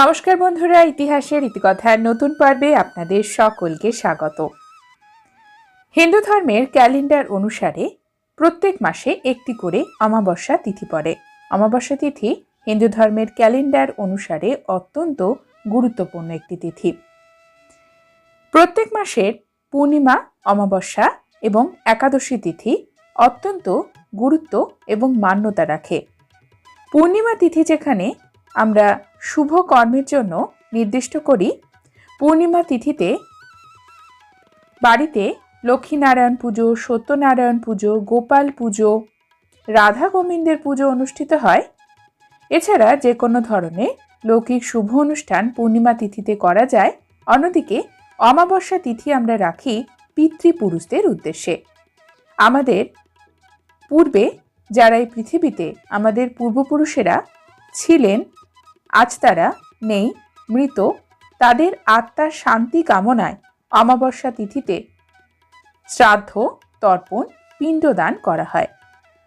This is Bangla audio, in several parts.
নমস্কার বন্ধুরা, ইতিহাসের ইতিকথার নতুন পর্বে আপনাদের সকলকে স্বাগত। হিন্দু ধর্মের ক্যালেন্ডার অনুসারে প্রত্যেক মাসে একটি করে অমাবস্যা তিথি পড়ে। অমাবস্যা তিথি হিন্দু ধর্মের ক্যালেন্ডার অনুসারে অত্যন্ত গুরুত্বপূর্ণ একটি তিথি। প্রত্যেক মাসের পূর্ণিমা, অমাবস্যা এবং একাদশী তিথি অত্যন্ত গুরুত্ব এবং মান্যতা রাখে। পূর্ণিমা তিথি যেখানে আমরা শুভ কর্মের জন্য নির্দিষ্ট করি। পূর্ণিমা তিথিতে বাড়িতে লক্ষ্মীনারায়ণ পুজো, সত্যনারায়ণ পুজো, গোপাল পুজো, রাধা গোবিন্দের পুজো অনুষ্ঠিত হয়। এছাড়া যে কোনো ধরনের লৌকিক শুভ অনুষ্ঠান পূর্ণিমা তিথিতে করা যায়। অন্যদিকে অমাবস্যা তিথি আমরা রাখি পিতৃপুরুষদের উদ্দেশ্যে। আমাদের পূর্বে যারা এই পৃথিবীতে আমাদের পূর্বপুরুষেরা ছিলেন আজ তারা নেই, মৃত, তাদের আত্মার শান্তি কামনায় অমাবস্যা তিথিতে শ্রাদ্ধ, তর্পণ, পিণ্ডদান করা হয়।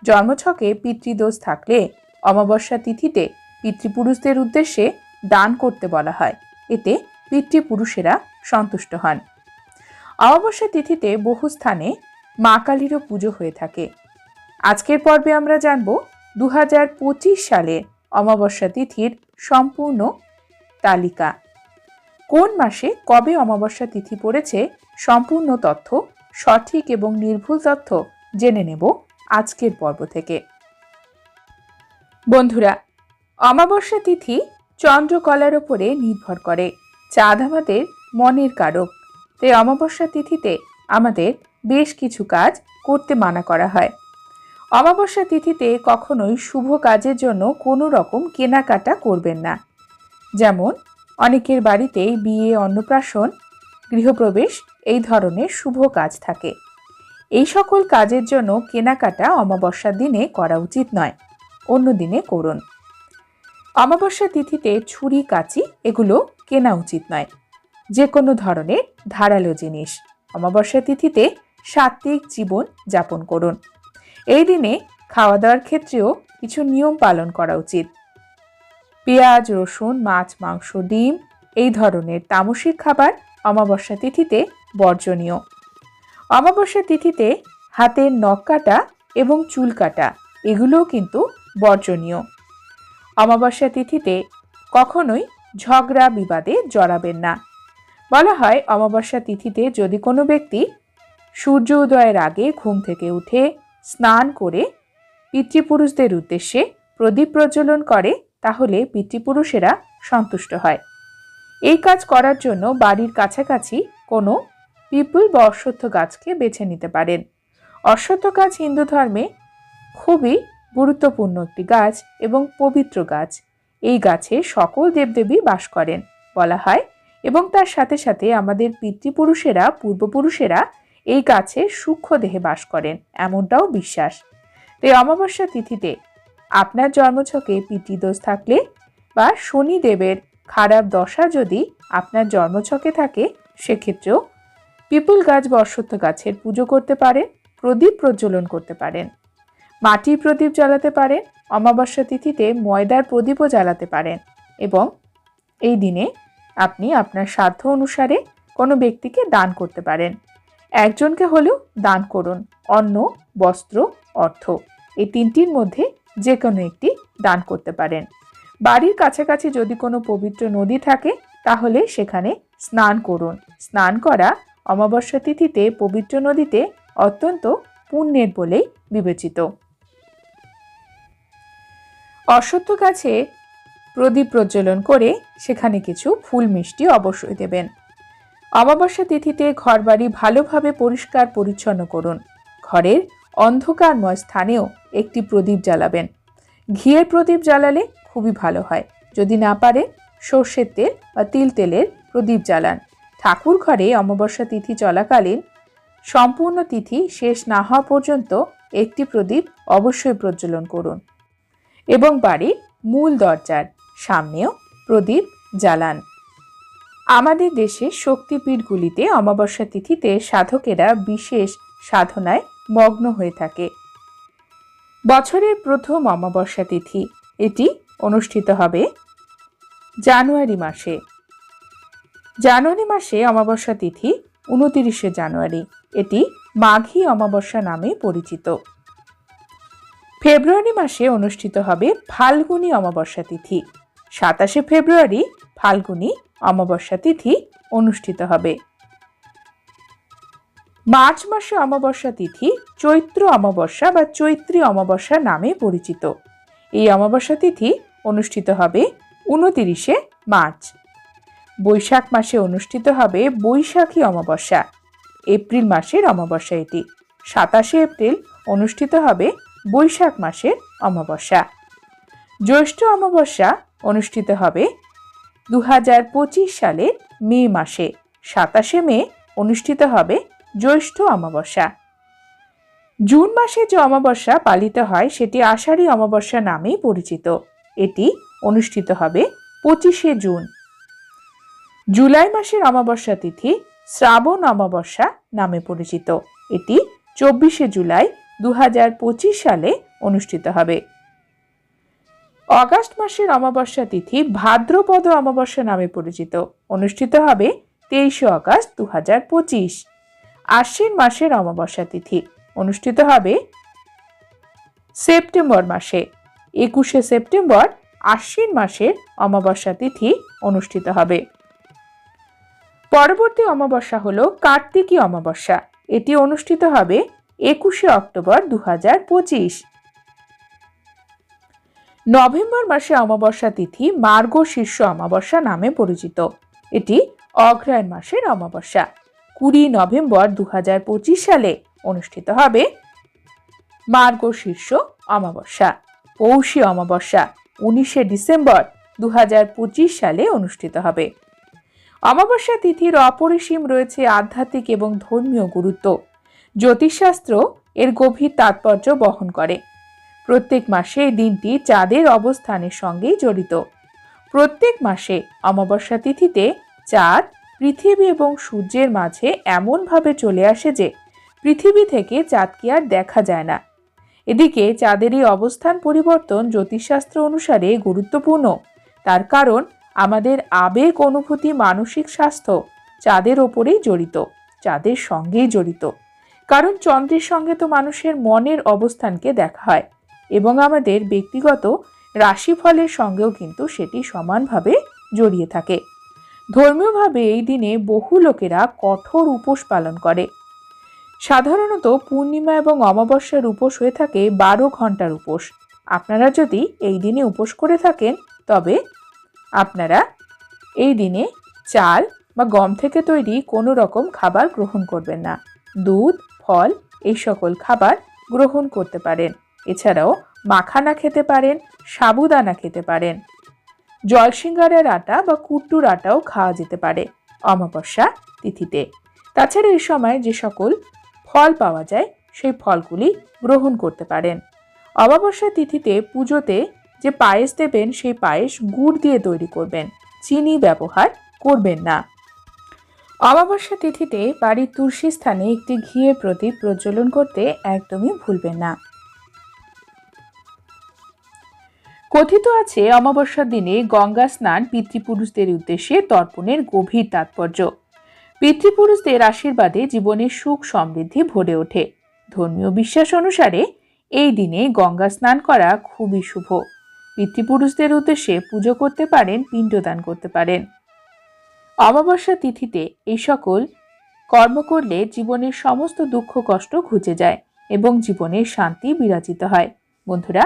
জন্মছকে পিতৃদোষ থাকলে অমাবস্যা তিথিতে পিতৃপুরুষদের উদ্দেশ্যে দান করতে বলা হয়। এতে পিতৃপুরুষেরা সন্তুষ্ট হন। অমাবস্যা তিথিতে বহু স্থানে মা কালীরও পুজো হয়ে থাকে। আজকের পর্বে আমরা জানব দু সালের অমাবস্যা তিথির সম্পূর্ণ তালিকা। কোন মাসে কবে অমাবস্যা তিথি পড়েছে সম্পূর্ণ তথ্য, সঠিক এবং নির্ভুল তথ্য জেনে নেব আজকের পর্ব থেকে। বন্ধুরা, অমাবস্যা তিথি চন্দ্রকলার ওপরে নির্ভর করে, চাঁদ আমাদের মনের কারক। তাই অমাবস্যা তিথিতে আমাদের বেশ কিছু কাজ করতে মানা করা হয়। অমাবস্যা তিথিতে কখনোই শুভ কাজের জন্য কোনো রকম কেনাকাটা করবেন না। যেমন, অনেকের বাড়িতেই বিয়ে, অন্নপ্রাশন, গৃহপ্রবেশ এই ধরনের শুভ কাজ থাকে। এই সকল কাজের জন্য কেনাকাটা অমাবস্যার দিনে করা উচিত নয়, অন্য দিনে করুন। অমাবস্যা তিথিতে ছুরি, কাচি এগুলো কেনা উচিত নয়। যে কোনো ধরনের ধারালো জিনিস। অমাবস্যা তিথিতে সাত্ত্বিক জীবন যাপন করুন। এই দিনে খাওয়া দাওয়ার ক্ষেত্রেও কিছু নিয়ম পালন করা উচিত। পেঁয়াজ, রসুন, মাছ, মাংস, ডিম এই ধরনের তামসিক খাবার অমাবস্যা তিথিতে বর্জনীয়। অমাবস্যা তিথিতে হাতের নখ কাটা এবং চুল কাটা, এগুলোও কিন্তু বর্জনীয়। অমাবস্যা তিথিতে কখনোই ঝগড়া, বিবাদে জড়াবেন না। বলা হয়, অমাবস্যা তিথিতে যদি কোনো ব্যক্তি সূর্য উদয়ের আগে ঘুম থেকে উঠে স্নান করে পিতৃপুরুষদের উদ্দেশ্যে প্রদীপ প্রজ্বলন করে, তাহলে পিতৃপুরুষেরা সন্তুষ্ট হয়। এই কাজ করার জন্য বাড়ির কাছাকাছি কোনো পিপুল বা অশ্বত্থ গাছকে বেছে নিতে পারেন। অশ্বত্থ গাছ হিন্দু ধর্মে খুবই গুরুত্বপূর্ণ একটি গাছ এবং পবিত্র গাছ। এই গাছে সকল দেবদেবী বাস করেন বলা হয় এবং তার সাথে সাথে আমাদের পিতৃপুরুষেরা, পূর্বপুরুষেরা এই গাছে সূক্ষ্ম দেহে বাস করেন, এমনটাও বিশ্বাস। তাই অমাবস্যা তিথিতে আপনার জন্মছকে পিতৃদোষ থাকলে বা শনিদেবের খারাপ দশা যদি আপনার জন্মছকে থাকে, সেক্ষেত্রেও পিপুল গাছ বা অশ্বত্থ গাছের পুজো করতে পারেন, প্রদীপ প্রজ্বলন করতে পারেন। মাটির প্রদীপ জ্বালাতে পারেন, অমাবস্যা তিথিতে ময়দার প্রদীপও জ্বালাতে পারেন এবং এই দিনে আপনি আপনার সাধ্য অনুসারে কোনো ব্যক্তিকে দান করতে পারেন। একজনকে হলেও দান করুন। অন্ন, বস্ত্র, অর্থ। এই তিনটির মধ্যে যে কোনো একটি দান করতে পারেন। বাড়ির কাছাকাছি যদি কোনো পবিত্র নদী থাকে, তাহলে সেখানে স্নান করুন। স্নান করা অমাবস্যা তিথিতে পবিত্র নদীতে অত্যন্ত পুণ্যের বলেই বিবেচিত। অশ্বত্থ গাছে প্রদীপ প্রজ্বলন করে সেখানে কিছু ফুল মিষ্টি অবশ্যই দেবেন। অমাবস্যা তিথিতে ঘরবাড়ি ভালোভাবে পরিষ্কার পরিচ্ছন্ন করুন। ঘরের অন্ধকারময় স্থানেও একটি প্রদীপ জ্বালাবেন। ঘিয়ের প্রদীপ জ্বালালে খুবই ভালো হয়। যদি না পারে, সর্ষের তেল বা তিল তেলের প্রদীপ জ্বালান। ঠাকুর ঘরে অমাবস্যা তিথি চলাকালীন সম্পূর্ণ তিথি শেষ না হওয়া পর্যন্ত একটি প্রদীপ অবশ্যই প্রজ্বলন করুন এবং বাড়ির মূল দরজার সামনেও প্রদীপ জ্বালান। আমাদের দেশের শক্তিপীঠগুলিতে অমাবস্যা তিথিতে সাধকেরা বিশেষ সাধনায় মগ্ন হয়ে থাকে। বছরের প্রথম অমাবস্যা তিথি, এটি অনুষ্ঠিত হবে জানুয়ারি মাসে। জানুয়ারি মাসে অমাবস্যা তিথি, উনতিরিশে জানুয়ারি, এটি মাঘী অমাবস্যা নামে পরিচিত। ফেব্রুয়ারি মাসে অনুষ্ঠিত হবে ফাল্গুনী অমাবস্যা তিথি। সাতাশে ফেব্রুয়ারি ফাল্গুনী অমাবস্যা তিথি অনুষ্ঠিত হবে। মার্চ মাসে অমাবস্যা তিথি চৈত্র অমাবস্যা বা চৈত্রী অমাবস্যা নামে পরিচিত। এই অমাবস্যা তিথি অনুষ্ঠিত হবে উনতিরিশে মার্চ। বৈশাখ মাসে অনুষ্ঠিত হবে বৈশাখী অমাবস্যা। এপ্রিল মাসের অমাবস্যা এটি। সাতাশে এপ্রিল অনুষ্ঠিত হবে বৈশাখ মাসের অমাবস্যা। জ্যৈষ্ঠ অমাবস্যা অনুষ্ঠিত হবে দু হাজার পঁচিশ সালের মে মাসে, সাতাশে মে অনুষ্ঠিত হবে জ্যৈষ্ঠ অমাবস্যা। জুন মাসে যে অমাবস্যা পালিত হয়, সেটি আষাঢ়ী অমাবস্যা নামেই পরিচিত। এটি অনুষ্ঠিত হবে পঁচিশে জুন। জুলাই মাসের অমাবস্যা তিথি শ্রাবণ অমাবস্যা নামে পরিচিত। এটি চব্বিশে জুলাই দু হাজার পঁচিশ সালে অনুষ্ঠিত হবে। অগাস্ট মাসের অমাবস্যা তিথি ভাদ্রপদ অমাবস্যা নামে পরিচিত। অনুষ্ঠিত হবে তেইশে অগাস্ট দু হাজার পঁচিশ। আশ্বিন মাসের অমাবস্যা তিথি। অনুষ্ঠিত হবে সেপ্টেম্বর মাসে। একুশে সেপ্টেম্বর আশ্বিন মাসের অমাবস্যা তিথি অনুষ্ঠিত হবে। পরবর্তী অমাবস্যা হল কার্তিকী অমাবস্যা। এটি অনুষ্ঠিত হবে একুশে অক্টোবর দু হাজার পঁচিশ। নভেম্বর মাসে অমাবস্যা তিথি মার্গ শীর্ষ অমাবস্যা নামে পরিচিত। এটি অগ্রহায়ণ মাসের অমাবস্যা। কুড়ি নভেম্বর দু হাজার পঁচিশ সালে অনুষ্ঠিত হবে মার্গ শীর্ষ অমাবস্যা। পৌষী অমাবস্যা, উনিশে ডিসেম্বর দু হাজার পঁচিশ সালে অনুষ্ঠিত হবে। অমাবস্যা তিথির অপরিসীম রয়েছে আধ্যাত্মিক এবং ধর্মীয় গুরুত্ব। জ্যোতিষশাস্ত্র এর গভীর তাৎপর্য বহন করে। প্রত্যেক মাসে এই দিনটি চাঁদের অবস্থানের সঙ্গেই জড়িত। প্রত্যেক মাসে অমাবস্যা তিথিতে চাঁদ পৃথিবী এবং সূর্যের মাঝে এমনভাবে চলে আসে যে পৃথিবী থেকে চাঁদকে আর দেখা যায় না। এদিকে চাঁদের এই অবস্থান পরিবর্তন জ্যোতিষশাস্ত্র অনুসারে গুরুত্বপূর্ণ। তার কারণ আমাদের আবেগ, অনুভূতি, মানসিক স্বাস্থ্য চাঁদের ওপরেই জড়িত, চাঁদের সঙ্গেই জড়িত। কারণ চন্দ্রের সঙ্গে তো মানুষের মনের অবস্থানকে দেখা হয়। এবং আমাদের ব্যক্তিগত রাশিফলের সঙ্গেও কিন্তু সেটি সমানভাবে জড়িয়ে থাকে। ধর্মীয়ভাবে এই দিনে বহু লোকেরা কঠোর উপোস পালন করে। সাধারণত পূর্ণিমা এবং অমাবস্যার উপোস হয়ে থাকে বারো ঘণ্টার উপোস। আপনারা যদি এই দিনে উপোস করে থাকেন, তবে আপনারা এই দিনে চাল বা গম থেকে তৈরি কোনো রকম খাবার গ্রহণ করবেন না। দুধ, ফল এই সকল খাবার গ্রহণ করতে পারেন। এছাড়াও মাখানা খেতে পারেন, সাবুদানা খেতে পারেন। জলসিঙ্গারের আটা বা কুট্টুর আটাও খাওয়া যেতে পারে অমাবস্যা তিথিতে। তাছাড়া এই সময় যে সকল ফল পাওয়া যায়, সেই ফলগুলি গ্রহণ করতে পারেন। অমাবস্যা তিথিতে পুজোতে যে পায়েস দেবেন, সেই পায়েস গুড় দিয়ে তৈরি করবেন, চিনি ব্যবহার করবেন না। অমাবস্যা তিথিতে বাড়ির তুলসী স্থানে একটি ঘিয়ের প্রদীপ প্রজ্বলন করতে একদমই ভুলবেন না। কথিত আছে, অমাবস্যার দিনে গঙ্গা স্নান পিতৃপুরুষদের উদ্দেশ্যে তর্পণের গভীর তাৎপর্য। পিতৃপুরুষদের আশীর্বাদে জীবনের সুখ সমৃদ্ধি ভরে ওঠে। ধর্মীয় বিশ্বাস অনুসারে এই দিনে গঙ্গা স্নান করা খুবই শুভ। পিতৃপুরুষদের উদ্দেশ্যে পুজো করতে পারেন, পিণ্ডদান করতে পারেন। অমাবস্যা তিথিতে এই সকল কর্ম করলে জীবনের সমস্ত দুঃখ কষ্ট ঘুচে যায় এবং জীবনের শান্তি বিরাজিত হয়। বন্ধুরা